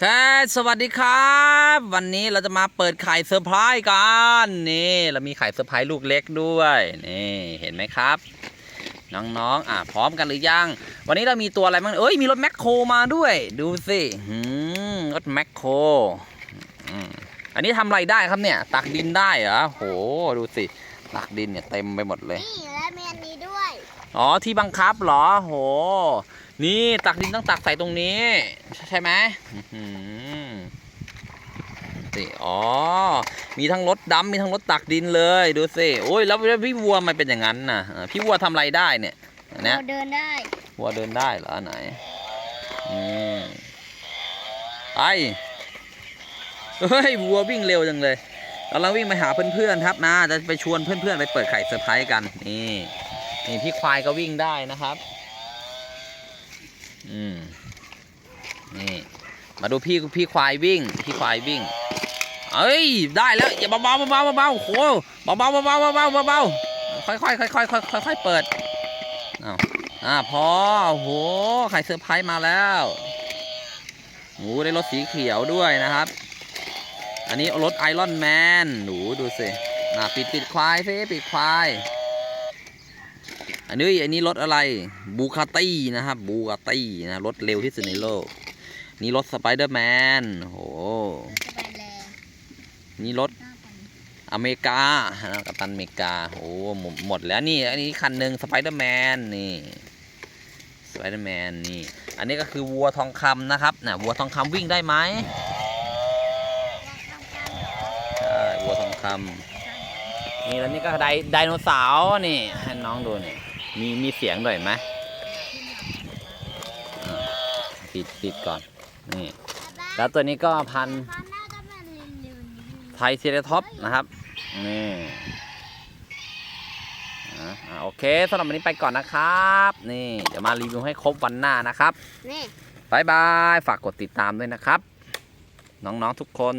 แท้สวัสดีครับ วันนี้เราจะมาเปิดไข่เซอร์ไพรส์กันนี่เรามีไข่เซอร์ไพรส์ลูกเล็กด้วยนี่เห็นไหมครับ น้องๆอะพร้อมกันหรือยัง วันนี้เรามีตัวอะไรบ้างเอ้ยมีรถแมคโครมาด้วย ดูสิหืมรถแมคโครอืมอันนี้ทำอะไรได้ครับเนี่ย ตักดินได้เหรอโหดูสิตักดินเนี่ยเต็มไปหมดเลยนี่และมีอันนี้ด้วยอ๋อที่บังคับเหรอโห นี่ตักดินต้องตักใส่ตรงนี้ ใช่ไหมอื้อหือสิอ๋อ มีทั้งรถดำมีทั้งรถตักดินเลยดูสิโอ้ยแล้วแล้วพี่วัวมันเป็นอย่างนั้นน่ะเออพี่วัวทำอะไรได้เนี่ยนะเราเดินได้วัวเดินได้เหรออันไหนอืมไปเฮ้ยวัววิ่งเร็วจังเลยกำลังวิ่งไปหาเพื่อนๆครับนะจะไปชวนเพื่อนๆไปเปิดไข่เซอร์ไพรส์กันนี่นี่พี่ควายก็วิ่งได้นะครับ อืมนี่มาดูพี่พี่ควายวิ่ง พี่ควายวิ่งเอ้ยได้แล้วอย่าเบาเบาเบาๆโอ้โหเบาๆเบาๆเบาเบาเบาๆค่อยๆค่อยๆค่อยค่อยเปิดอ้าวอ่าพอโหไข่เซอร์ไพรส์มาแล้วโอ้ได้รถสีเขียวด้วยนะครับ อันนี้รถไอรอนแมนหนูดูสิอ่าปิดปิดควายซิปิดควาย อันนี้อันนี้รถอะไรบูคาตี้นะครับบูคาตี้นะรถเร็วที่สุดในโลก นี่รถสไปเดอร์แมนโอ้โหจะไปแรงนี่รถหน้าไปอเมริกานะกัปตันอเมริกาโอ้โหหมดหมดแล้วนี่ อันนี้คันหนึ่งสไปเดอร์แมนนี่สไปเดอร์แมนนี่ อันนี้ก็คือวัวทองคำนะครับนะวัวทองคำวิ่งได้ไหมใช่วัวทองคำนี่แล้วนี่ก็ไดไดโนเสาร์นี่ให้น้องดูนี่ มีมีเสียงด้วยเห็นไหมอ่าปิดปิดก่อน นี่ แล้วตัวนี้ก็พันข้างหน้าก็เป็นเร็วๆไทยเซเลท็อปนะครับ นี่อะอะโอเคสำหรับวันนี้ไปก่อนนะครับ นี่เดี๋ยวมารีวิวให้ครบวันหน้านะครับ นี่บายบาย ฝากกดติดตามด้วยนะครับ น้องๆทุกคน